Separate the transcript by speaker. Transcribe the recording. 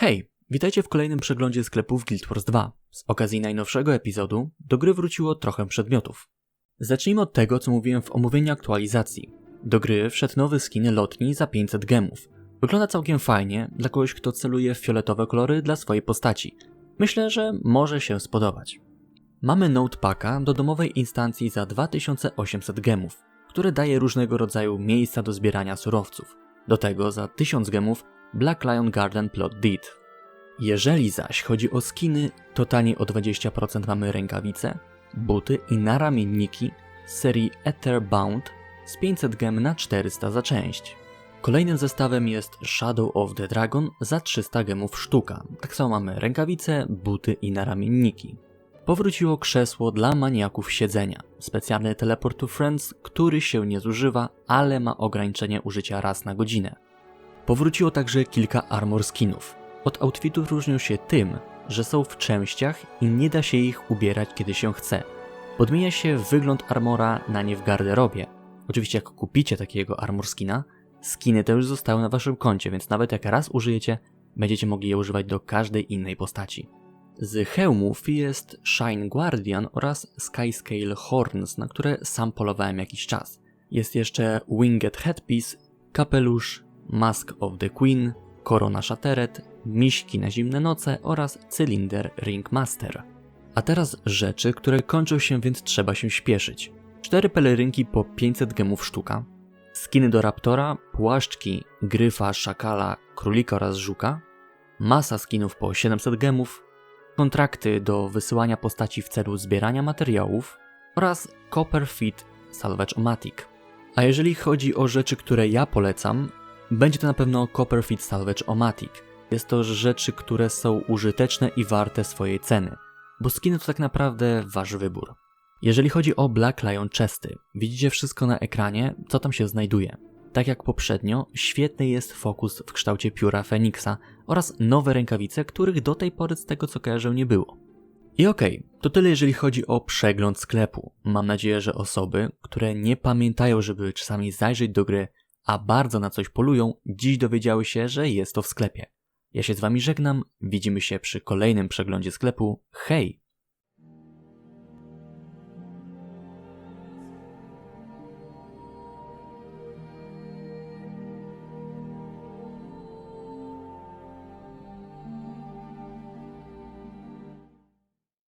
Speaker 1: Hej, witajcie w kolejnym przeglądzie sklepów Guild Wars 2. Z okazji najnowszego epizodu do gry wróciło trochę przedmiotów. Zacznijmy od tego, co mówiłem w omówieniu aktualizacji. Do gry wszedł nowy skin lotni za 500 gemów. Wygląda całkiem fajnie dla kogoś, kto celuje w fioletowe kolory dla swojej postaci. Myślę, że może się spodobać. Mamy notepacka do domowej instancji za 2800 gemów, które daje różnego rodzaju miejsca do zbierania surowców. Do tego za 1000 gemów Black Lion Garden Plot Deed. Jeżeli zaś chodzi o skiny, to taniej o 20% mamy rękawice, buty i naramienniki z serii Etherbound z 500 gem na 400 za część. Kolejnym zestawem jest Shadow of the Dragon za 300 gemów sztuka. Tak samo mamy rękawice, buty i naramienniki. Powróciło krzesło dla maniaków siedzenia. Specjalny teleport to friends, który się nie zużywa, ale ma ograniczenie użycia raz na godzinę. Powróciło także kilka armor skinów. Od outfitów różnią się tym, że są w częściach i nie da się ich ubierać kiedy się chce. Podmienia się wygląd armora na nie w garderobie. Oczywiście jak kupicie takiego armor skina, skiny te już zostały na waszym koncie, więc nawet jak raz użyjecie, będziecie mogli je używać do każdej innej postaci. Z hełmów jest Shine Guardian oraz Skyscale Horns, na które sam polowałem jakiś czas. Jest jeszcze Winged Headpiece, kapelusz, Mask of the Queen, korona szateret, miśki na zimne noce oraz cylinder Ringmaster. A teraz rzeczy, które kończą się, więc trzeba się śpieszyć. Cztery pelerynki po 500 gemów sztuka, skiny do raptora, płaszczki, gryfa, szakala, królika oraz żuka, masa skinów po 700 gemów, kontrakty do wysyłania postaci w celu zbierania materiałów oraz Copper Fit Salvage Omatic. A jeżeli chodzi o rzeczy, które ja polecam, będzie to na pewno Copperfit Salvage Omatic. Jest to rzeczy, które są użyteczne i warte swojej ceny, bo skiny to tak naprawdę wasz wybór. Jeżeli chodzi o Black Lion Chesty, widzicie wszystko na ekranie, co tam się znajduje. Tak jak poprzednio, świetny jest fokus w kształcie pióra Feniksa oraz nowe rękawice, których do tej pory z tego co kojarzę nie było. I okej, okay, to tyle jeżeli chodzi o przegląd sklepu. Mam nadzieję, że osoby, które nie pamiętają, żeby czasami zajrzeć do gry, a bardzo na coś polują, dziś dowiedziały się, że jest to w sklepie. Ja się z wami żegnam, widzimy się przy kolejnym przeglądzie sklepu. Hej!